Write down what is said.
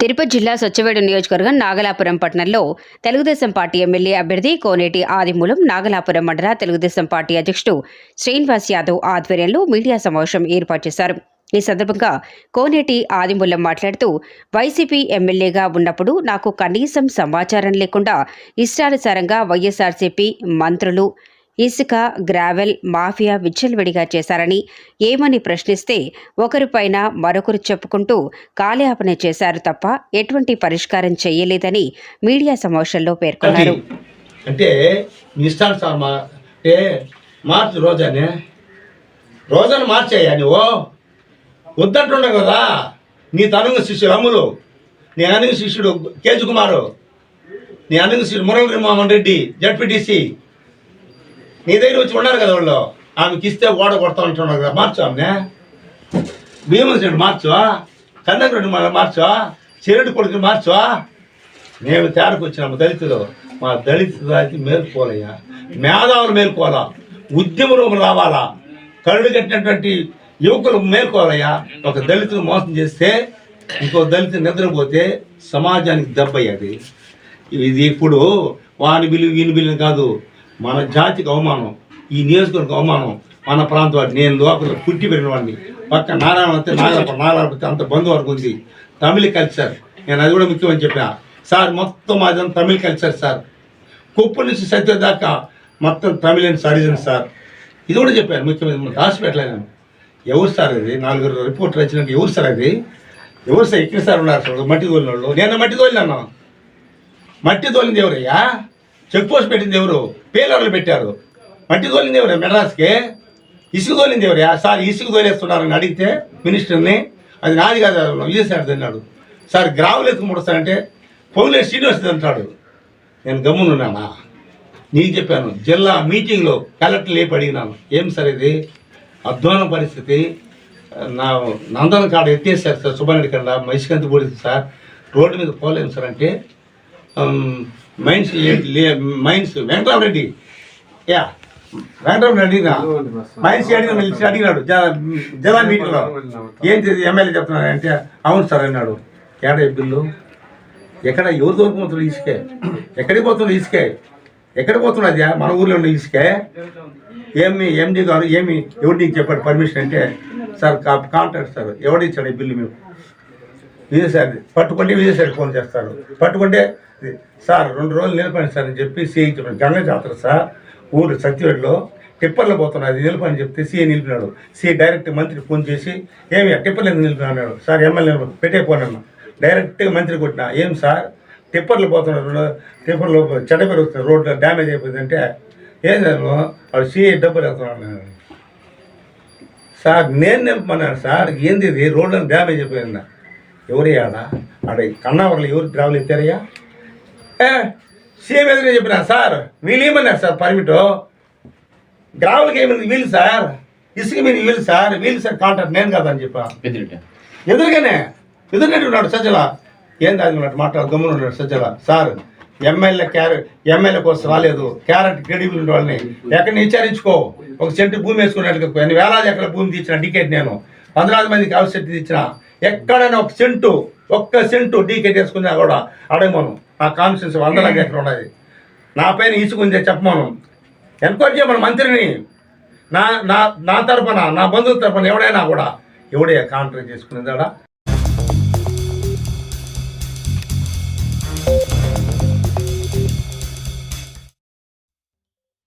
తిరుపతి జిల్లా సొచ్చవేడు నియోజకవర్గం నాగలాపురం పట్టణంలో తెలుగుదేశం పార్టీ ఎమ్మెల్యే అభ్యర్థి కోనేటి ఆదిమూలం నాగలాపురం మండల తెలుగుదేశం పార్టీ అధ్యక్షుడు శ్రీనివాస్ యాదవ్ ఆధ్వర్యంలో మీడియా సమావేశం ఏర్పాటు చేశారు. ఈ సందర్భంగా కోనేటి ఆదిమూలం మాట్లాడుతూ వైసీపీ ఎమ్మెల్యేగా ఉన్నప్పుడు నాకు కనీసం సమాచారం లేకుండా ఇష్టానుసారంగా వైఎస్ఆర్సీపీ మంత్రులు ఇసుక గ్రావెల్ మాఫియా విచ్చలవిడిగా చేశారని ఏమని ప్రశ్నిస్తే ఒకరిపైన మరొకరు చెప్పుకుంటూ కాలయాపన చేశారు తప్ప ఎటువంటి పరిష్కారం చేయలేదని మీడియా సమావేశంలో పేర్కొన్నారు. అంటే మీ ఇష్టాను మార్చు రోజానే? రోజాను మార్చేయ్యా నువ్వు? వద్దంటుండవు కదా. నీ తనుగు శిష్యుడు అమ్ములు. నీ అనుగు శిష్యుడు కేజు కుమారు. నీ అనుగు శిష్యుడు మురళీ మోహన్ రెడ్డి జడ్పీటీసీ. నీ దగ్గర వచ్చి ఉన్నారు కదా వాళ్ళు. ఆమెకి ఇస్తే ఓడ కొడతా ఉంటున్నారు కదా మార్చు ఆమె భీమసేనుడు మార్చువా కన్నకరెడ్డి మన మార్చువా చెరుడు కొడుకుని మార్చువా మేము తేరకు వచ్చినాము దళితులు. మా దళిత జాతి మేలుకోవాలయ్యా. మేధావులు మేలుకోవాలా. రూపం రావాలా. కరుడు కట్టినటువంటి యువకులు మేలుకోవాలయ్యా. ఒక దళితులు మోసం చేస్తే ఇంకో దళిత నిద్రపోతే సమాజానికి దెబ్బయ్యేది ఇది ఇప్పుడు వాని బిల్లు వీని బిల్లు కాదు. మన జాతికి అవమానం ఈ నియోజకవర్గం అవమానం మన ప్రాంతం నేను లోపల పుట్టి పెరిగిన వాడిని. పక్క నారాయణ వస్తే నాగరప నాగరపతి అంత బంధువర్గం ఉంది. తమిళ కల్చర్. నేను అది కూడా ముఖ్యమని చెప్పిన. సార్ మొత్తం అదంతా తమిళ కల్చర్ సార్. కుప్ప నుంచి సత్య దాకా మొత్తం తమిళ సరిజన్ సార్. ఇది కూడా చెప్పాను ముఖ్యమైన రాసి పెట్టలేను ఎవరు సార్ అది? నాలుగు రిపోర్ట్లు వచ్చినాక ఎవరు సార్ అది? ఎవరు సార్? ఇక్కడ సార్ ఉన్నారు సార్. మట్టి తోలిన వాళ్ళు నేను మట్టి తోలినాను మట్టి తోలింది ఎవరయ్యా? చెక్ పోస్ట్ పెట్టింది ఎవరు? పేలర్లు పెట్టారు. మట్టి తోలింది ఎవరు? మెడ్రాస్కి. ఇసుక తోలింది ఎవరు? సార్ ఇసుక తోలేస్తున్నారని అడిగితే మినిస్టర్ని అది నాది కాదు విజయసారి అన్నాడు. సార్ గ్రావులు ఎత్తుకు ముడతానంటే పొంగులే శ్రీనివాస్ అంటాడు. నేను గమ్మునున్నానా? నీకు చెప్పాను జిల్లా మీటింగ్లో కలెక్టర్ లేపి అడిగినాను. ఏం సార్ ఇది? అధ్వాన పరిస్థితి. నా నందన కాడ ఎత్తేసారు సార్ సుబ్బారెడ్డి కండ మైసికంత పొడిది సార్. రోడ్డు మీద పోలేము సార్ అంటే మైన్స్ ఏ- మైన్స్ వెంకటరామరెడ్డి యా వెంకటరామరెడ్డి అడిగినా మైన్స్ అడిగిన అడిగినాడు. జ- జిల్లా మీటింగ్లో. ఏంటి ఎమ్మెల్యే చెప్తున్నాడు అంటే అవును సార్ అన్నాడు. ఏడా ఈ బిల్లు? ఎక్కడ ఎవరు దొరికిపోతుంది ఇసుకే? ఎక్కడికి పోతుంది ఇసుకే? ఎక్కడికి పోతున్నది మన ఊర్లో ఉన్న ఇసుకే? ఏమి ఎండి గారు ఏమి ఎవరు నీకు చెప్పాడు? పర్మిషన్ అంటే సార్ కాంట్రాక్ట్ సార్ ఎవడు ఇచ్చాడు ఈ బిల్లు మేము విజయసారి పట్టుకుంటే విజయసారి ఫోన్ చేస్తారు. పట్టుకుంటే సార్ రెండు రోజులు నిలపండి సార్ అని చెప్పి సిఐ చెప్పాడు. గంగ జాతర సార్ ఊరు సత్యవేడులో టిప్పర్లో పోతున్నది నిలపని చెప్తే సీఐ నిలిపినాడు. సీఐ డైరెక్ట్ మంత్రి ఫోన్ చేసి ఏమి టిప్పర్లు ఎందుకు నిలిపినా అన్నాడు. సార్ ఎమ్మెల్యే పెట్టే ఫోన్ అన్నా. డైరెక్ట్గా మంత్రి కొట్టినా ఏం సార్ టిప్పర్లు పోతున్నారు టిప్పర్లో చెడ్డ పెరుగుతుంది రోడ్డు డ్యామేజ్ అయిపోయిందంటే ఏం లేదు వాడు సీఐ డబ్బులు వేస్తున్నాడు సార్ నేను నిలపమన్నాను సార్ ఏంది ఇది? రోడ్లను డ్యామేజ్ అయిపోయిందా? ఎవరయ్యా ఆడ? ఆడ కన్నావరలు ఎవరు గ్రావులు ఎత్తారయ్యా ఏ సీఎం ఎదురుగా చెప్పినా సార్ వీళ్ళు ఏమన్నారు సార్ పర్మిట్ గ్రావులకి ఏమైంది? వీళ్ళు సార్ ఇసుక మీద వీళ్ళు సార్ వీళ్ళు సార్ కాంట్రాక్ట్ నేను కదా అని చెప్పా. ఎదురుగానే ఎదురుగానే ఉన్నాడు సజ్జల. అది ఉన్నట్టు మాట్లాడు గమ్మున ఉన్నాడు Sajjala. Sir MLA carrot MLA కోసం రాలేదు. క్యారెట్ క్రెడిబుల్ ఉన్న వాళ్ళని. ఎక్కడ విచారించుకో. ఒక సెంటు భూమి వేసుకున్నట్టుగా ఎన్ని వేలాది ఎక్కడ భూమి తీసిన టికెట్ నేను. వందలాది మందికి అవసరం ఇచ్చిన ఎక్కడైనా ఒక సెంటు ఒక్క సెంటు డీకేట్ వేసుకున్నా కూడా అడగమను. ఆ కాన్స్టిట్యూన్స్ వందలాగా ఎక్కడ ఉన్నది? నా పైన ఈసుకుందే చెప్పమను. ఎంక్వైరీ చేయమను మంత్రిని. నా నా నా తరపున నా బంధువుల తరపున ఎవడైనా కూడా ఎవడే కాంట్రాక్ట్ చేసుకునేదాడా?